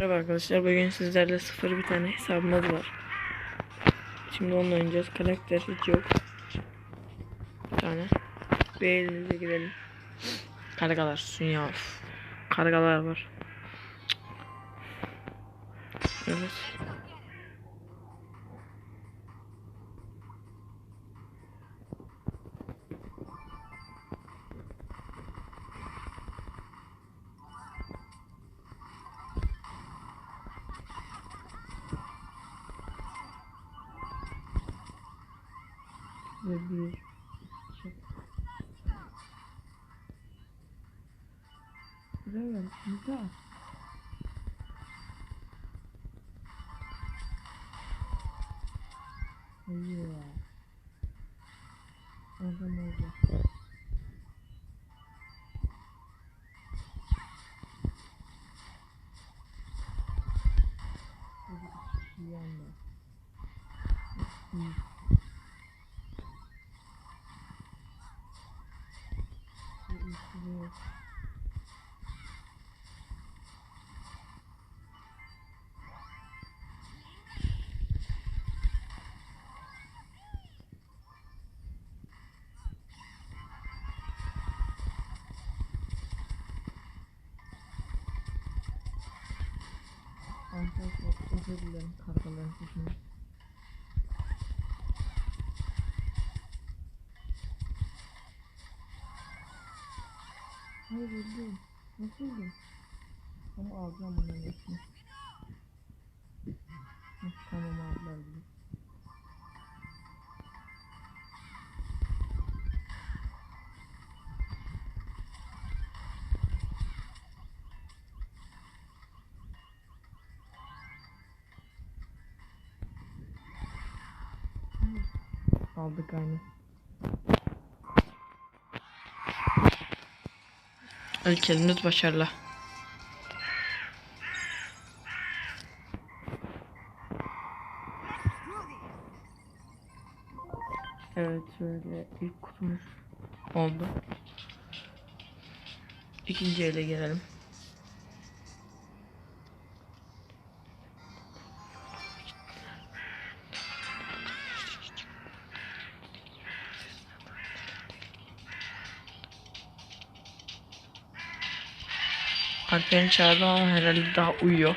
Merhaba arkadaşlar bugün sizlerle sıfır bir tane hesabımız var. Şimdi onunla oynayacağız. Karakter hiç yok. Bir tane. Bir elinize girelim. Kargalar. Of. Kargalar var. Evet. Ve bir iki. Güzel güzel. Hayır. Adam özür dilerim kargaların sesini. Hayır öldüm. Nasıl öldüm? Ama alacağım bunların hepsini. Tamam aldılar Aldık aynı. İlk elimiz başarılı. Evet şöyle ilk kutumuz oldu. İkinci ele gelelim. Alper'i çağırdım ama herhalde daha uyuyor.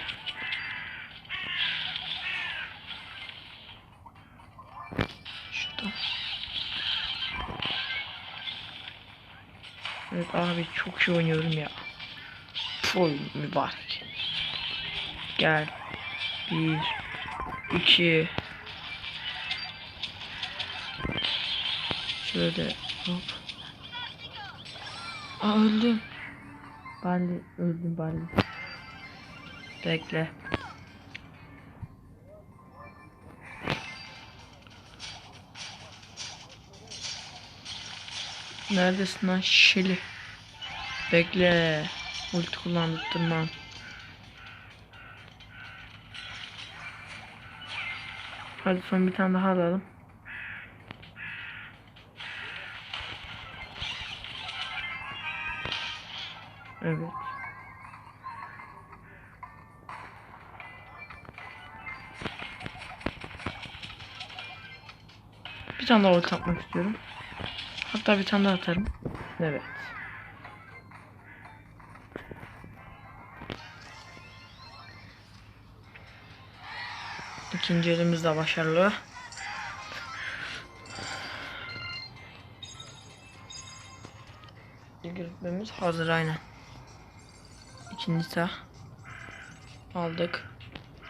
Şurada. Evet abi çok iyi oynuyorum ya. Full mübarek. Gel. Bir. iki. Şöyle hop. Aa öldüm. Bali öldüm Bali. Bekle. Neredesin lan şili? Bekle. Ulti kullandırtmam. Hadi son bir tane daha alalım. Evet. Bir tane daha ulti atmak istiyorum. Hatta bir tane daha atarım. Evet. İkinci elimiz de başarılı. İlk hazır aynen. İkinci aldık.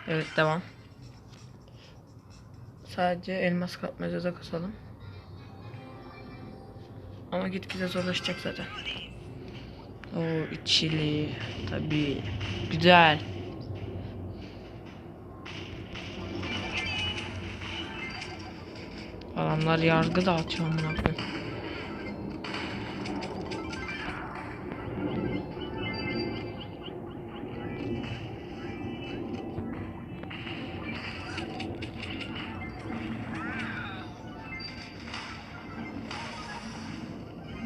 Evet devam. Sadece elmas katmacada kasalım. Ama gitgide zorlaşacak zaten. O içili tabi güzel. Adamlar yargı dağıtıyor amına koyayım.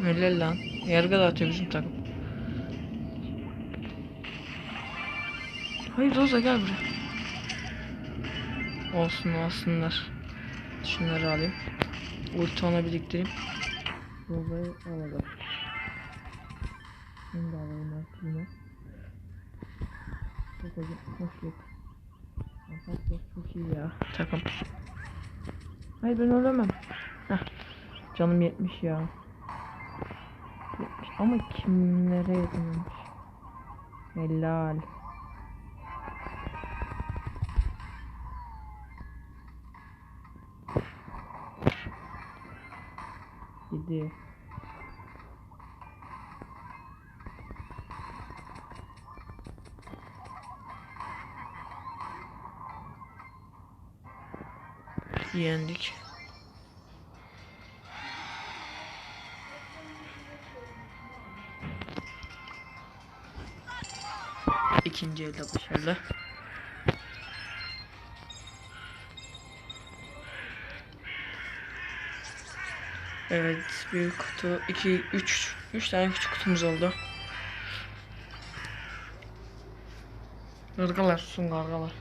Öyle lan. Yargı dağıtıyor bizim takım. Hayır Roza gel buraya. Olsun olsunlar. Şunları alayım. Ulti ona biriktireyim. Roza'yı alalım. Şunu da alalım artık. Çok acı. Hoş yok. Atak yok çok iyi ya. Takım. Hayır ben ölemem. Heh. Canım 70 ya. 70. Ama kimlere yakınmış. Helal. Gidiyor. Yendik. İkinci elde başarılı. Evet, büyük kutu 2 3 3 tane küçük kutumuz oldu. Gargalar, susun gargalar.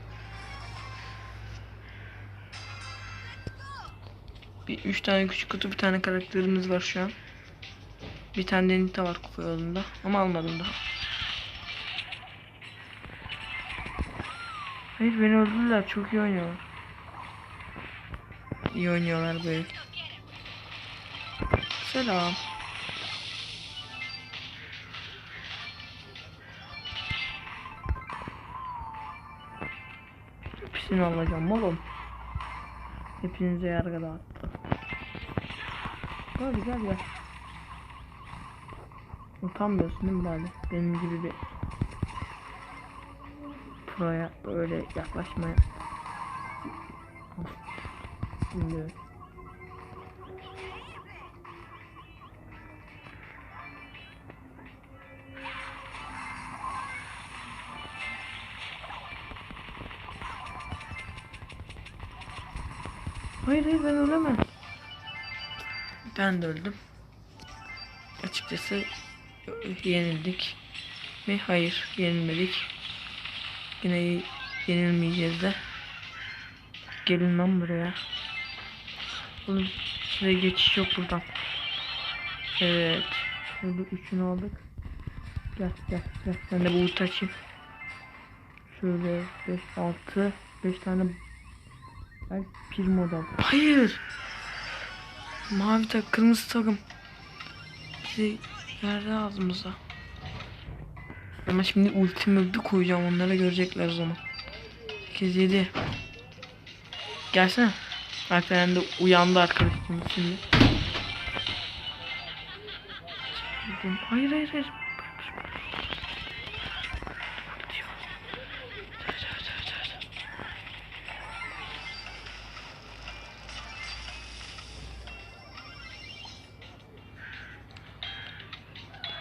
Bir üç tane küçük kutu, bir tane karakterimiz var şu an. Bir tane de Nita var kupa yolunda ama almadım daha. Hayır beni öldürdüler, çok iyi oynuyorlar. İyi oynuyorlar böyle. Selam. Hepsini alacağım oğlum. Hepinize yargı dağıttı. Hadi gel gel. Utanmıyorsun değil mi bari? Benim gibi bir proya öyle yaklaşmaya. Şimdi Hayır hayır ben ölemem. Ben de öldüm. Açıkçası yenildik. Mi? Hayır yenilmedik. Yine yenilmeyeceğiz de. Gelin lan buraya. Oğlum şuraya geçiş yok buradan. Evet. Şurada üçünü aldık. Gel gel gel. Ben de bu ulti açayım. Şöyle 5 6 5 tane ben pir model. Hayır. Mavi tak, kırmızı takım. Bizi verdi ağzımıza. Ama şimdi ultimi bir koyacağım onlara görecekler o zaman. 8 7. Gelsene. Alperen de uyandı arkadaşım şimdi. Hayır hayır hayır.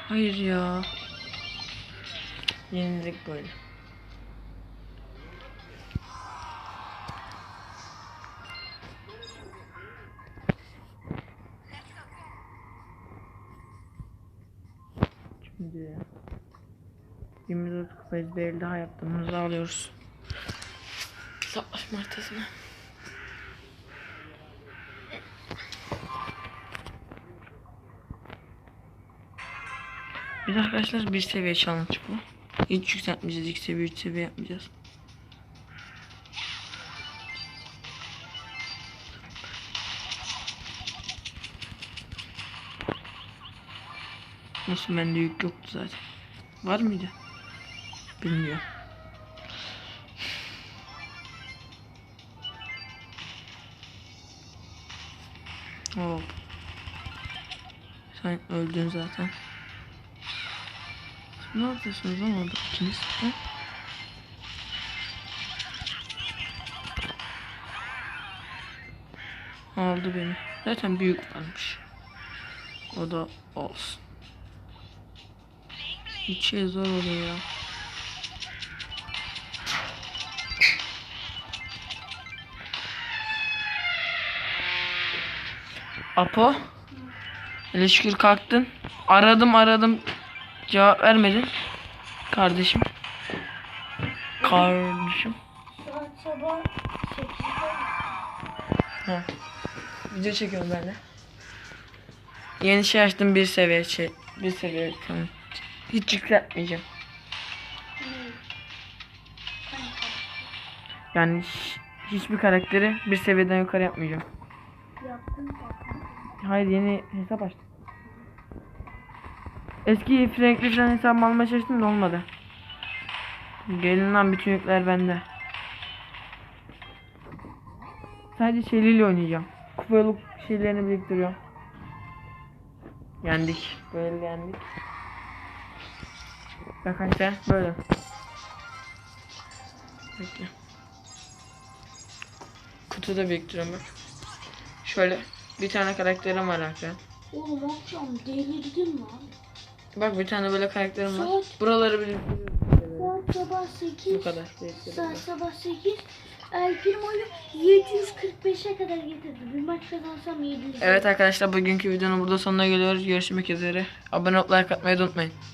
Hayır ya. Yenildik böyle. Şimdi 24 kupayı bir daha yaptığımızı alıyoruz. Hesaplaşma haritasına. Bir de arkadaşlar bir seviye challenge bu. Hiç yükseltmeyeceğiz. İlk seviye 3 seviye yapmayacağız. Nasıl bende yük yoktu zaten. Var mıydı? Bilmiyorum. Hop. Sen öldün zaten. Ne yapıyorsunuz lan orada ikiniz? Ha? Aldı beni. Zaten büyük varmış. O da olsun. Hiç şey zor oluyor ya. Apo. Hele şükür kalktın. Aradım aradım. Cevap vermedin. Kardeşim. Kardeşim. Saat sabah 8'de. Ha. Video çekiyorum ben de. Yeni şey açtım bir seviye şey. Bir seviye tamam. Hiç yükseltmeyeceğim. Yani hiç- hiçbir karakteri bir seviyeden yukarı yapmayacağım. Yaptım zaten. Hayır yeni hesap açtım. Eski Frankly falan hesabımı almaya çalıştım da olmadı. Gelin lan bütün yükler bende. Sadece şeyliyle oynayacağım. Kupalık şeylerini biriktiriyorum. Yendik. Böyle yendik. Bak işte böyle. Bekle. Kutuda biriktiriyorum bak. Şöyle bir tane karakterim var arkadaşlar. Oğlum akşam delirdim lan. Bak bir tane böyle karakterim var. Saat- Buraları biriktiriyorum. Saat sabah 8. Bu kadar. biriktiriyorum. Saat sabah 8. El Primo'yu 745'e kadar getirdi. Bir maç kazansam 700. Evet arkadaşlar bugünkü videonun burada sonuna geliyoruz. Görüşmek üzere. Abone olup like atmayı da unutmayın.